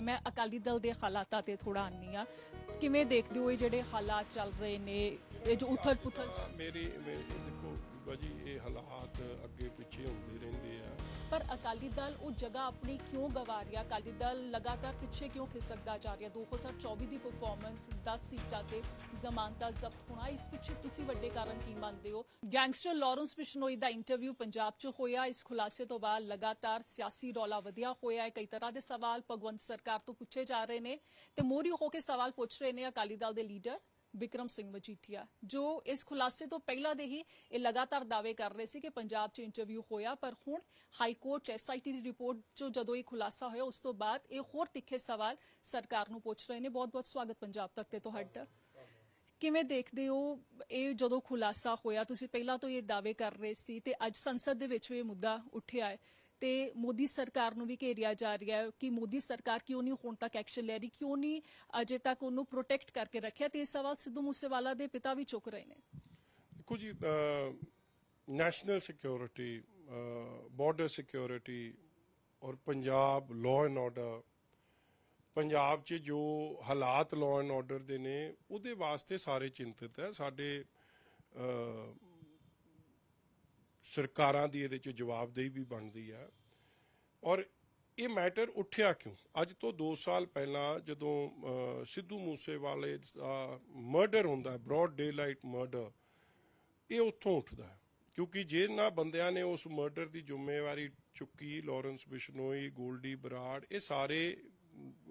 ਤੇ ਮੈਂ ਅਕਾਲੀ ਦਲ ਦੇ ਹਾਲਾਤਾਂ ਤੇ ਥੋੜਾ ਆਨੀ ਆ ਕਿਵੇਂ ਦੇਖਦੇ ਹੋ ਇਹ ਜਿਹੜੇ ਹਾਲਾਤ ਚੱਲ ਰਹੇ ਨੇ? ਇਹ ਜੋ ਉਥਲ ਪੁਥਲ ਮੇਰੀ ਮੇਰੀ ਦੇਖੋ ਬਾਜੀ ਇਹ ਹਾਲਾਤ ਅੱਗੇ ਪਿੱਛੇ ਹੁੰਦੇ ਰਹਿੰਦੇ ਪਰ ਅਕਾਲੀ ਦਲ ਉਹ ਜਗ੍ਹਾ ਆਪਣੀ ਕਿਉਂ ਗਵਾ ਰਿਹਾ? ਅਕਾਲੀ ਦਲ ਲਗਾਤਾਰ ਪਿੱਛੇ ਕਿਉਂ ਖਿਸਕਦਾ ਜਾ ਰਿਹਾ? 2024 ਦੀ ਪਰਫਾਰਮੈਂਸ 10 ਸੀਟਾਂ ਤੇ ਜ਼ਮਾਨਤਾਂ ਜ਼ਬਤ ਹੋਣਾ, ਇਸ ਪਿੱਛੇ ਤੁਸੀਂ ਵੱਡੇ ਕਾਰਨ ਕੀ ਮੰਨਦੇ ਹੋ? ਗੈਂਗਸਟਰ ਲਾਰੈਂਸ ਬਿਸ਼ਨੋਈ ਦਾ ਇੰਟਰਵਿਊ ਪੰਜਾਬ 'ਚ ਹੋਇਆ, ਇਸ ਖੁਲਾਸੇ ਤੋਂ ਬਾਅਦ ਲਗਾਤਾਰ ਸਿਆਸੀ ਰੌਲਾ ਵਧਿਆ ਹੋਇਆ ਹੈ। ਕਈ ਤਰ੍ਹਾਂ ਦੇ ਸਵਾਲ ਭਗਵੰਤ ਸਰਕਾਰ ਤੋਂ ਪੁੱਛੇ ਜਾ ਰਹੇ ਨੇ ਤੇ ਮੋਰੀ ਹੋ ਕੇ ਸਵਾਲ ਪੁੱਛ ਰਹੇ ਨੇ ਅਕਾਲੀ ਦਲ ਦੇ ਲੀਡਰ ਵਿਕਰਮ ਸਿੰਘ ਮਜੀਠੀਆ, ਜੋ ਇਸ ਖੁਲਾਸੇ ਤੋਂ ਪਹਿਲਾਂ ਦੇ ਹੀ ਇਹ ਲਗਾਤਾਰ ਦਾਅਵੇ ਕਰ ਰਹੇ ਸੀ ਕਿ ਪੰਜਾਬ 'ਚ ਇੰਟਰਵਿਊ ਹੋਇਆ, ਪਰ ਹੁਣ ਹਾਈ ਕੋਰਟ ਐਸਆਈਟੀ ਦੀ ਰਿਪੋਰਟ ਚ ਜਦੋਂ ਇਹ ਖੁਲਾਸਾ ਹੋਇਆ, ਉਸ ਤੋਂ ਬਾਅਦ ਇਹ ਹੋਰ ਤਿੱਖੇ ਸਵਾਲ ਸਰਕਾਰ ਨੂੰ ਪੁੱਛ ਰਹੇ ਨੇ। ਬਹੁਤ-ਬਹੁਤ ਸਵਾਗਤ ਪੰਜਾਬ ਤੱਕ ਤੇ ਤੁਹਾਡਾ। ਕਿਵੇਂ ਦੇਖਦੇ ਹੋ ਇਹ ਜਦੋਂ ਖੁਲਾਸਾ ਹੋਇਆ? ਤੁਸੀਂ ਪਹਿਲਾਂ ਤੋਂ ਇਹ ਦਾਅਵੇ ਕਰ ਰਹੇ ਸੀ ਤੇ ਅੱਜ ਸੰਸਦ ਦੇ ਵਿੱਚ ਇਹ ਮੁੱਦਾ ਉੱਠਿਆ ਹੈ। ਤੇ ਮੋਦੀ ਸਰਕਾਰ ਨੂੰ ਵੀ ਘੇਰਿਆ ਜਾ ਰਿਹਾ ਹੈ ਕਿ ਮੋਦੀ ਸਰਕਾਰ ਕਿਉਂ ਨਹੀਂ ਹੁਣ ਤੱਕ ਐਕਸ਼ਨ ਲੈ ਰਹੀ, ਕਿਉਂ ਨਹੀਂ ਅਜੇ ਤੱਕ ਉਹਨੂੰ ਪ੍ਰੋਟੈਕਟ ਕਰਕੇ ਰੱਖਿਆ ਤੇ ਇਹ ਸਵਾਲ ਸਿੱਧੂ ਮੂਸੇਵਾਲਾ ਦੇ ਪਿਤਾ ਵੀ ਚੁੱਕ ਰਹੇ ਨੇ। ਦੇਖੋ ਜੀ ਨੈਸ਼ਨਲ ਸਿਕਿਉਰਿਟੀ ਬਾਰਡਰ ਸਿਕਿਉਰਿਟੀ ਔਰ Punjab law and order Punjab 'ਚ ਜੋ ਹਾਲਾਤ ਲਾਅ ਐਂਡ ਆਰਡਰ ਦੇ ਨੇ, ਉਹਦੇ ਵਾਸਤੇ ਸਾਰੇ ਚਿੰਤਿਤ ਹੈ। ਸਾਡੇ ਸਰਕਾਰਾਂ ਦੀ ਇਹਦੇ 'ਚ ਜਵਾਬਦੇਹੀ ਵੀ ਬਣਦੀ ਹੈ ਔਰ ਇਹ ਮੈਟਰ ਉੱਠਿਆ ਕਿਉਂ? ਅੱਜ ਤੋਂ 2 ਸਾਲ ਪਹਿਲਾਂ ਜਦੋਂ ਸਿੱਧੂ ਮੂਸੇਵਾਲੇ ਦਾ ਮਰਡਰ ਹੁੰਦਾ ਹੈ ਡੇ ਲਾਈਟ ਮਰਡਰ ਇਹ ਉੱਥੋਂ ਉੱਠਦਾ ਕਿਉਂਕਿ ਜਿਹਨਾਂ ਬੰਦਿਆਂ ਨੇ ਉਸ ਮਰਡਰ ਦੀ ਜ਼ਿੰਮੇਵਾਰੀ ਚੁੱਕੀ, ਲਾਰੈਂਸ ਬਿਸ਼ਨੋਈ, ਗੋਲਡੀ ਬਰਾੜ, ਇਹ ਸਾਰੇ,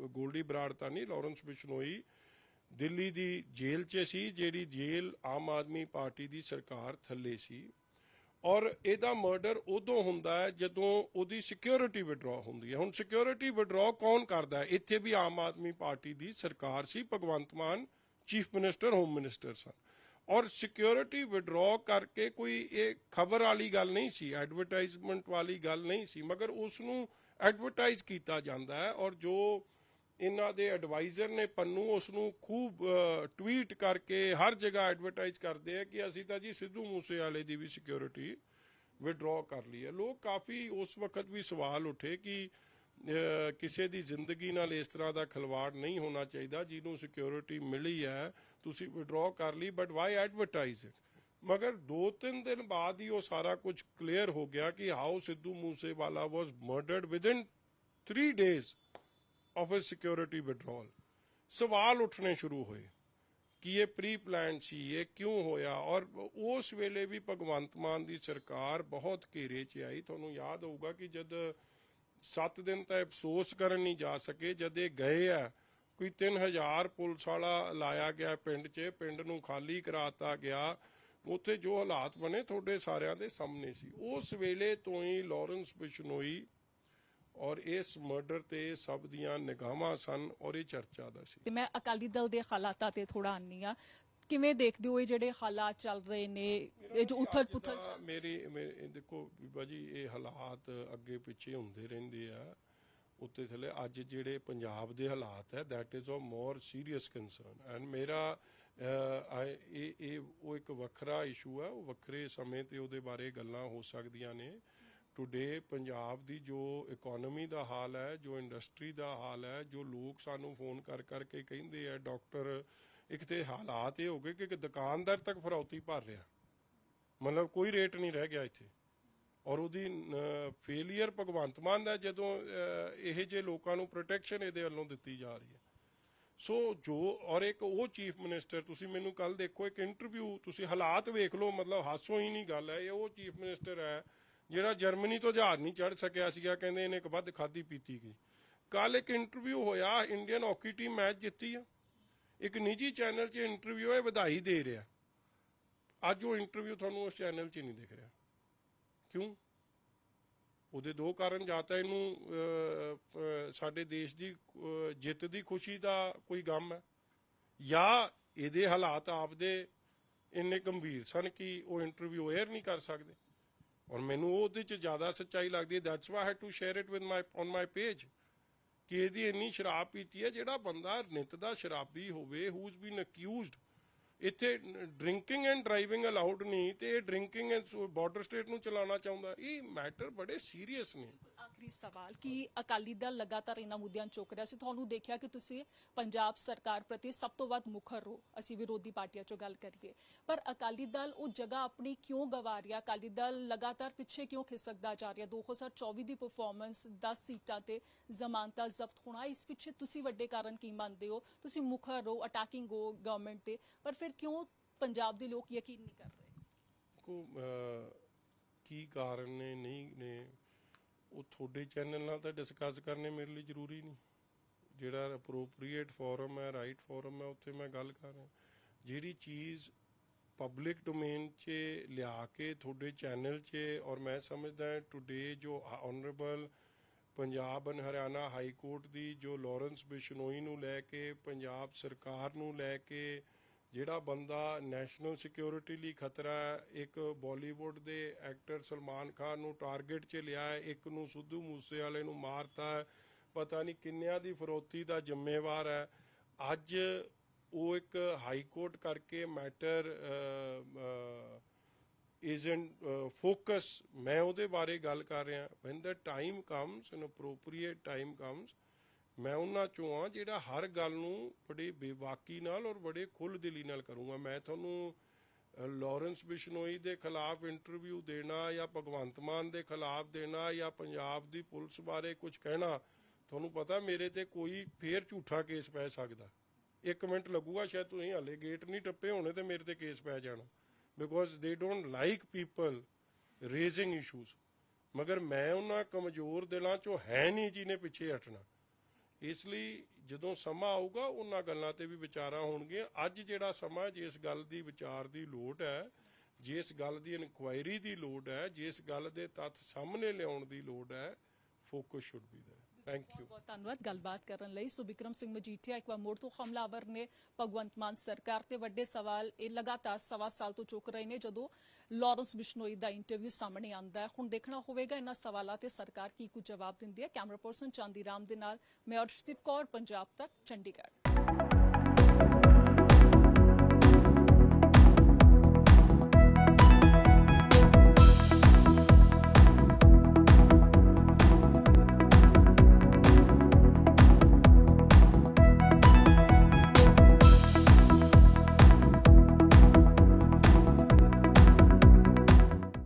ਗੋਲਡੀ ਬਰਾੜ ਤਾਂ ਨਹੀਂ, ਲਾਰੈਂਸ ਬਿਸ਼ਨੋਈ ਦਿੱਲੀ ਦੀ ਜੇਲ੍ਹ 'ਚ ਸੀ, ਜਿਹੜੀ ਜੇਲ੍ਹ ਆਮ ਆਦਮੀ ਪਾਰਟੀ ਦੀ ਸਰਕਾਰ ਥੱਲੇ ਸੀ। ਔਰ ਇਹਦਾ ਮਰਡਰ ਉਦੋਂ ਹੁੰਦਾ ਹੈ ਜਦੋਂ ਉਹਦੀ ਸਿਕਿਉਰਿਟੀ ਵਿਡਰਾਅ ਹੁੰਦੀ ਹੈ। ਹੁਣ ਸਿਕਿਉਰਿਟੀ ਵਿਡਰਾਅ ਕੌਣ ਕਰਦਾ ਹੈ? ਇੱਥੇ ਵੀ ਆਮ ਆਦਮੀ ਪਾਰਟੀ ਦੀ ਸਰਕਾਰ ਸੀ, Bhagwant Mann chief minister home minister ਸਨ। ਔਰ ਸਿਕਿਉਰਿਟੀ ਵਿਡਰਾਅ ਕਰਕੇ ਕੋਈ ਇਹ ਖਬਰ ਵਾਲੀ ਗੱਲ ਨਹੀਂ ਸੀ ਐਡਵਰਟਾਈਜ਼ਮੈਂਟ ਵਾਲੀ ਗੱਲ ਨਹੀਂ ਸੀ, ਮਗਰ ਉਸ ਨੂੰ ਐਡਵਰਟਾਈਜ਼ ਕੀਤਾ ਜਾਂਦਾ ਹੈ ਔਰ ਜੋ ਇਹਨਾਂ ਦੇ ਐਡਵਾਈਜ਼ਰ ਨੇ ਪੰਨੂ ਉਸ ਨੂੰ ਖੂਬ ਟਵੀਟ ਕਰਕੇ ਹਰ ਜਗ੍ਹਾ ਐਡਵਰਟਾਈਜ਼ ਕਰਦੇ ਆ ਕਿ ਅਸੀਂ ਤਾਂ ਜੀ ਸਿੱਧੂ ਮੂਸੇ ਵਾਲੇ ਦੀ ਵੀ ਸਿਕਿਉਰਿਟੀ ਵਿਡਰਾਅ ਕਰ ਲਈ ਹੈ। ਲੋਕ ਕਾਫੀ ਉਸ ਵਕਤ ਵੀ ਸਵਾਲ ਉੱਠੇ ਕਿ ਕਿਸੇ ਦੀ ਜ਼ਿੰਦਗੀ ਨਾਲ ਇਸ ਤਰ੍ਹਾਂ ਦਾ ਖਿਲਵਾੜ ਨਹੀਂ ਹੋਣਾ ਚਾਹੀਦਾ, ਜਿਹਨੂੰ ਸਿਕਿਉਰਿਟੀ ਮਿਲੀ ਹੈ, ਤੁਸੀਂ ਵਿਡਰਾਅ ਕਰ ਲਈ ਬਟ ਵਾਈ ਐਡਵਰਟਾਈਜ਼ ਇਟ ਮਗਰ 2-3 ਦਿਨ ਬਾਅਦ ਹੀ ਉਹ ਸਾਰਾ ਕੁਝ ਕਲੀਅਰ ਹੋ ਗਿਆ ਕਿ how Sidhu Moosewala was murdered within 3 days of a security withdrawal ਸਵਾਲ ਉੱਠਣੇ ਸ਼ੁਰੂ ਹੋਏ ਕਿ ਇਹ ਪ੍ਰੀ ਪਲਾਨ ਸੀ, ਇਹ ਕਿਉਂ ਹੋਇਆ? ਔਰ ਉਸ ਵੇਲੇ ਵੀ ਭਗਵੰਤ ਮਾਨ ਦੀ ਸਰਕਾਰ ਬਹੁਤ ਘੇਰੇ 'ਚ ਆਈ। ਤੁਹਾਨੂੰ ਯਾਦ ਹੋਊਗਾ ਕਿ ਜਦ 7 ਦਿਨ ਤਾਂ ਅਫਸੋਸ ਕਰਨ ਨਹੀਂ ਜਾ ਸਕੇ, ਜਦ ਇਹ ਗਏ ਆ, ਕੋਈ 3000 ਪੁਲਿਸ ਵਾਲਾ ਲਾਇਆ ਗਿਆ ਪਿੰਡ 'ਚ, ਪਿੰਡ ਨੂੰ ਖਾਲੀ ਕਰਾਤਾ ਗਿਆ। ਉੱਥੇ ਜੋ ਹਾਲਾਤ ਬਣੇ, ਤੁਹਾਡੇ ਸਾਰਿਆਂ ਦੇ ਸਾਹਮਣੇ ਸੀ। ਉਸ ਵੇਲੇ ਤੋਂ ਹੀ ਲਾਰੈਂਸ ਬਿਸ਼ਨੋਈ ਔਰ ਇਸ ਮਰਡਰ ਤੇ ਸਭ ਦੀਆਂ ਨਿਗਾਹਾਂ ਸਨ ਔਰ ਇਹ ਚਰਚਾ ਦਾ ਸੀ। ਤੇ ਮੈਂ ਅਕਾਲੀ ਦਲ ਦੇ ਹਾਲਾਤਾਂ ਤੇ ਥੋੜਾ ਆਨੀ ਆ ਕਿਵੇਂ ਦੇਖਦੇ ਹੋ ਇਹ ਜਿਹੜੇ ਹਾਲਾਤ ਚੱਲ ਰਹੇ ਨੇ? ਇਹ ਜੋ ਉਥਲ ਪੁਥਲ ਮੇਰੀ ਮੇਰੀ- ਦੇਖੋ ਬੀਬਾ ਜੀ ਇਹ ਹਾਲਾਤ ਅੱਗੇ ਪਿੱਛੇ ਹੁੰਦੇ ਰਹਿੰਦੇ ਆ। ਉੱਤੇ ਥੱਲੇ ਅੱਜ ਜਿਹੜੇ ਪੰਜਾਬ ਦੇ ਹਾਲਾਤ ਹੈ that is of more serious concern and ਮੇਰਾ ਇਹ ਇਹ ਉਹ ਇੱਕ ਵੱਖਰਾ ਇਸ਼ੂ ਹੈ ਉਹ ਵੱਖਰੇ ਸਮੇਂ ਤੇ ਉਹਦੇ ਬਾਰੇ ਗੱਲਾਂ ਹੋ ਸਕਦੀਆਂ ਨੇ। ਟੁਡੇ ਪੰਜਾਬ ਦੀ ਜੋ ਇਕਨੋਮੀ ਦਾ ਹਾਲ ਹੈ ਜੋ ਇੰਡਸਟਰੀ ਦਾ ਹਾਲ ਹੈ ਜੋ ਲੋਕ ਸਾਨੂੰ ਫੋਨ ਕਰ ਕਰਕੇ ਕਹਿੰਦੇ ਆ ਡਾਕਟਰ ਇੱਕ ਤੇ ਹਾਲਾਤ ਇਹ ਹੋ ਗਏ ਕਿ ਇੱਕ ਦੁਕਾਨਦਾਰ ਤੱਕ ਫਰੌਤੀ ਭਰ ਰਿਹਾ। ਮਤਲਬ ਕੋਈ ਰੇਟ ਨਹੀਂ ਰਹਿ ਗਿਆ ਇੱਥੇ। ਔਰ ਉਹਦੀ ਫੇਲਿਅਰ ਭਗਵੰਤ ਮਾਨ ਦਾ ਜਦੋਂ ਅਹ, ਇਹ ਜੇ ਲੋਕਾਂ ਨੂੰ ਪ੍ਰੋਟੈਕਸ਼ਨ ਇਹਦੇ ਵੱਲੋਂ ਦਿੱਤੀ ਜਾ ਰਹੀ ਹੈ। ਸੋ ਜੋ ਔਰ ਇੱਕ ਉਹ ਚੀਫ ਮਿਨਿਸਟਰ ਤੁਸੀਂ ਮੈਨੂੰ ਕੱਲ ਦੇਖੋ ਇੱਕ ਇੰਟਰਵਿਊ ਤੁਸੀਂ ਹਾਲਾਤ ਵੇਖ ਲਓ ਮਤਲਬ ਹਾਸੋ ਹੀ ਨਹੀਂ ਗੱਲ ਹੈ ਇਹ ਉਹ ਚੀਫ ਮਿਨਿਸਟਰ ਹੈ ਜਿਹੜਾ ਜਰਮਨੀ ਤੋਂ ਜਹਾਜ਼ ਨਹੀਂ ਚੜ ਸਕਿਆ ਸੀਗਾ, ਕਹਿੰਦੇ ਇਹਨੇ ਇੱਕ ਵੱਧ ਖਾਦੀ ਪੀਤੀ ਗਈ ਕੱਲ ਇੱਕ ਇੰਟਰਵਿਊ ਹੋਇਆ ਇੰਡੀਅਨ ਹਾਕੀ ਟੀਮ ਮੈਚ ਜਿੱਤੀ ਆ। ਇੱਕ ਨਿੱਜੀ ਚੈਨਲ 'ਚ ਇੰਟਰਵਿਊ ਹੈ ਵਧਾਈ ਦੇ ਰਿਹਾ। ਅੱਜ ਉਹ ਇੰਟਰਵਿਊ ਤੁਹਾਨੂੰ ਉਸ ਚੈਨਲ 'ਚ ਨਹੀਂ ਦਿਖ ਰਿਹਾ। ਕਿਉਂ? ਉਹਦੇ ਦੋ ਕਾਰਨ, ਜਾਂ ਤਾਂ ਇਹਨੂੰ ਸਾਡੇ ਦੇਸ਼ ਦੀ ਜਿੱਤ ਦੀ ਖੁਸ਼ੀ ਦਾ ਕੋਈ ਗਮ ਹੈ, ਜਾਂ ਇਹਦੇ ਹਾਲਾਤ ਆਪਦੇ ਇੰਨੇ ਗੰਭੀਰ ਸਨ ਕਿ ਉਹ ਇੰਟਰਵਿਊ ਏਅਰ ਨਹੀਂ ਕਰ ਸਕਦੇ। ਔਰ ਮੈਨੂੰ ਉਹਦੇ ਚ ਜ਼ਿਆਦਾ ਸੱਚਾਈ ਲੱਗਦੀ ਹੈ। That's why had to share it with my on my page ਕਿ ਇਹਦੀ ਇੰਨੀ ਸ਼ਰਾਬ ਪੀਤੀ ਹੈ, ਜਿਹੜਾ ਬੰਦਾ ਨਿਤ ਦਾ ਸ਼ਰਾਬੀ ਹੋਵੇ ਹੂ ਇਜ਼ ਬੀਨ ਅਕਿਊਜ਼ਡ ਇੱਥੇ ਡਰਿੰਕਿੰਗ ਐਂਡ ਡਰਾਈਵਿੰਗ ਅਲਾਉਡ ਨਹੀਂ, ਤੇ ਇਹ ਡਰਿੰਕਿੰਗ ਐਂਡ ਬਾਰਡਰ ਸਟੇਟ ਨੂੰ ਚਲਾਉਣਾ ਚਾਹੁੰਦਾ। ਇਹ ਮੈਟਰ ਬੜੇ ਸੀਰੀਅਸ ਨੇ। ਆਖਰੀ ਸਵਾਲ, ਕਿ ਅਕਾਲੀ ਦਲ ਲਗਾਤਾਰ ਇਹਨਾਂ ਮੁੱਦਿਆਂ ਚੁੱਕ ਰਿਹਾ ਸੀ? ਤੁਹਾਨੂੰ ਦੇਖਿਆ ਕਿ ਤੁਸੀਂ ਪੰਜਾਬ ਸਰਕਾਰ ਪ੍ਰਤੀ ਸਭ ਤੋਂ ਵੱਧ ਮੁਖਰ ਹੋ। ਅਸੀਂ ਵਿਰੋਧੀ ਪਾਰਟੀਆਂ ਚੋਂ ਗੱਲ ਕਰੀਏ। ਪਰ ਅਕਾਲੀ ਦਲ ਉਹ ਜਗ੍ਹਾ ਆਪਣੀ ਕਿਉਂ ਗਵਾ ਰਿਹਾ? ਅਕਾਲੀ ਦਲ ਲਗਾਤਾਰ ਪਿੱਛੇ ਕਿਉਂ ਖਿਸਕਦਾ ਜਾ ਰਿਹਾ? 2024 ਦੀ ਪਰਫਾਰਮੈਂਸ 10 ਸੀਟਾਂ ਤੇ ਜ਼ਮਾਨਤਾਂ ਜ਼ਬਤ ਹੋਣਾ, ਇਸ ਪਿੱਛੇ ਤੁਸੀਂ ਵੱਡੇ ਕਾਰਨ ਕੀ ਮੰਨਦੇ ਹੋ? ਤੁਸੀਂ ਮੁਖਰ ਹੋ ਅਟੈਕਿੰਗ ਹੋ ਗਵਰਨਮੈਂਟ ਤੇ, ਪਰ ਫਿਰ ਕਿਉਂ ਪੰਜਾਬ ਦੇ ਲੋਕ ਯਕੀਨ ਨਹੀਂ ਕਰ ਰਹੇ? ਕੋ ਕੀ ਕਾਰਨ ਨੇ, ਨਹੀਂ ਨੇ ਉਹ ਤੁਹਾਡੇ ਚੈਨਲ ਨਾਲ ਤਾਂ ਡਿਸਕਸ ਕਰਨੇ ਮੇਰੇ ਲਈ ਜ਼ਰੂਰੀ ਨਹੀਂ। ਜਿਹੜਾ ਅਪਰੋਪਰੀਏਟ ਫੋਰਮ ਹੈ ਰਾਈਟ ਫੋਰਮ ਹੈ, ਉੱਥੇ ਮੈਂ ਗੱਲ ਕਰ ਰਿਹਾ। ਜਿਹੜੀ ਚੀਜ਼ ਪਬਲਿਕ ਡੋਮੇਨ 'ਚ ਲਿਆ ਕੇ ਤੁਹਾਡੇ ਚੈਨਲ 'ਚ ਔਰ ਮੈਂ ਸਮਝਦਾ ਟੁਡੇ ਜੋ honourable Punjab and Haryana high court ਦੀ ਜੋ ਲਾਰੈਂਸ ਬਿਸ਼ਨੋਈ ਨੂੰ ਲੈ ਕੇ, ਪੰਜਾਬ ਸਰਕਾਰ ਨੂੰ ਲੈ ਕੇ ਜਿਹੜਾ ਬੰਦਾ ਨੈਸ਼ਨਲ ਸਿਕਿਉਰਿਟੀ ਲਈ ਖਤਰਾ ਹੈ ਇੱਕ ਬਾਲੀਵੁੱਡ ਦੇ ਐਕਟਰ ਸਲਮਾਨ ਖਾਨ ਨੂੰ ਟਾਰਗੇਟ 'ਚ ਲਿਆ ਹੈ ਇੱਕ ਨੂੰ ਸਿੱਧੂ ਮੂਸੇ ਵਾਲੇ ਨੂੰ ਮਾਰਤਾ ਪਤਾ ਨਹੀਂ ਕਿੰਨਿਆਂ ਦੀ ਫਰੋਤੀ ਦਾ ਜ਼ਿੰਮੇਵਾਰ ਹੈ। ਅੱਜ ਉਹ ਇੱਕ ਹਾਈ ਕੋਰਟ ਕਰਕੇ ਮੈਟਰ isn't uh, focus ਮੈਂ ਉਹਦੇ ਬਾਰੇ ਗੱਲ ਕਰ ਰਿਹਾ। When the time comes an appropriate time comes ਮੈਂ ਉਹਨਾਂ ਚੋਂ ਆ ਜਿਹੜਾ ਹਰ ਗੱਲ ਨੂੰ ਬੜੀ ਬੇਬਾਕੀ ਨਾਲ ਔਰ ਬੜੇ ਖੁੱਲ੍ਹ ਦਿਲੀ ਨਾਲ ਕਰੂੰਗਾ। ਮੈਂ ਤੁਹਾਨੂੰ ਅ, ਲਾਰੈਂਸ ਬਿਸ਼ਨੋਈ ਦੇ ਖਿਲਾਫ ਇੰਟਰਵਿਊ ਦੇਣਾ ਜਾਂ ਭਗਵੰਤ ਮਾਨ ਦੇ ਖਿਲਾਫ ਦੇਣਾ ਜਾਂ ਪੰਜਾਬ ਦੀ ਪੁਲਿਸ ਬਾਰੇ ਕੁਝ ਕਹਿਣਾ ਤੁਹਾਨੂੰ ਪਤਾ ਮੇਰੇ ਤੇ ਕੋਈ ਫੇਰ ਝੂਠਾ ਕੇਸ ਪੈ ਸਕਦਾ। ਇੱਕ ਮਿੰਟ ਲੱਗੂਗਾ ਸ਼ਾਇਦ ਤੁਸੀਂ ਹਲੇ ਗੇਟ ਨਹੀਂ ਟੱਪੇ ਹੋਣੇ ਤੇ ਮੇਰੇ ਤੇ ਕੇਸ ਪੈ ਜਾਣਾ। Because they don't like people raising issues ਮਗਰ ਮੈਂ ਉਹਨਾਂ ਕਮਜ਼ੋਰ ਦਿਲਾਂ ਚੋਂ ਹੈ ਨਹੀਂ ਜਿਹਨੇ ਪਿੱਛੇ ਹਟਣਾ। ਇਸ ਲਈ ਜਦੋਂ ਸਮਾਂ ਆਊਗਾ, ਉਹਨਾਂ ਗੱਲਾਂ ਤੇ ਵੀ ਵਿਚਾਰਾਂ ਹੋਣਗੀਆਂ। ਅੱਜ ਜਿਹੜਾ ਸਮਾਂ ਜਿਸ ਗੱਲ ਦੀ ਵਿਚਾਰ ਦੀ ਲੋੜ ਹੈ, ਜਿਸ ਗੱਲ ਦੀ ਇਨਕੁਆਇਰੀ ਦੀ ਲੋੜ ਹੈ, ਜਿਸ ਗੱਲ ਦੇ ਤੱਥ ਸਾਹਮਣੇ ਲਿਆਉਣ ਦੀ ਲੋੜ ਹੈ focus should be there thank you ਬਹੁਤ ਧੰਨਵਾਦ ਗੱਲਬਾਤ ਕਰਨ ਲਈ। ਸੋ ਵਿਕਰਮ ਸਿੰਘ ਮਜੀਠੀਆ, ਇੱਕ ਵਾਰ ਮੁੜ ਤੋਂ ਹਮਲਾਵਰ ਨੇ ਭਗਵੰਤ ਮਾਨ ਸਰਕਾਰ ਤੇ ਵੱਡੇ ਸਵਾਲ, ਇਹ ਲਗਾਤਾਰ ਸਵਾ ਸਾਲ ਤੋਂ ਚੁੱਕ ਰਹੇ ਨੇ, ਜਦੋਂ ਲਾਰੈਂਸ ਬਿਸ਼ਨੋਈ ਦਾ ਇੰਟਰਵਿਊ ਸਾਹਮਣੇ ਆਂਦਾ ਹੈ। ਹੁਣ ਦੇਖਣਾ ਹੋਵੇਗਾ ਇਹਨਾਂ ਸਵਾਲਾਂ ਤੇ ਸਰਕਾਰ ਕੀ ਕੁਝ ਜਵਾਬ ਦਿੰਦੀ ਹੈ। ਕੈਮਰਾ ਪਰਸਨ ਚਾਂਦੀ ਰਾਮ ਦੇ ਨਾਲ, ਮੈਂ ਅਰਸ਼ਦੀਪ ਕੌਰ, ਪੰਜਾਬ ਤੱਕ, ਚੰਡੀਗੜ੍ਹ।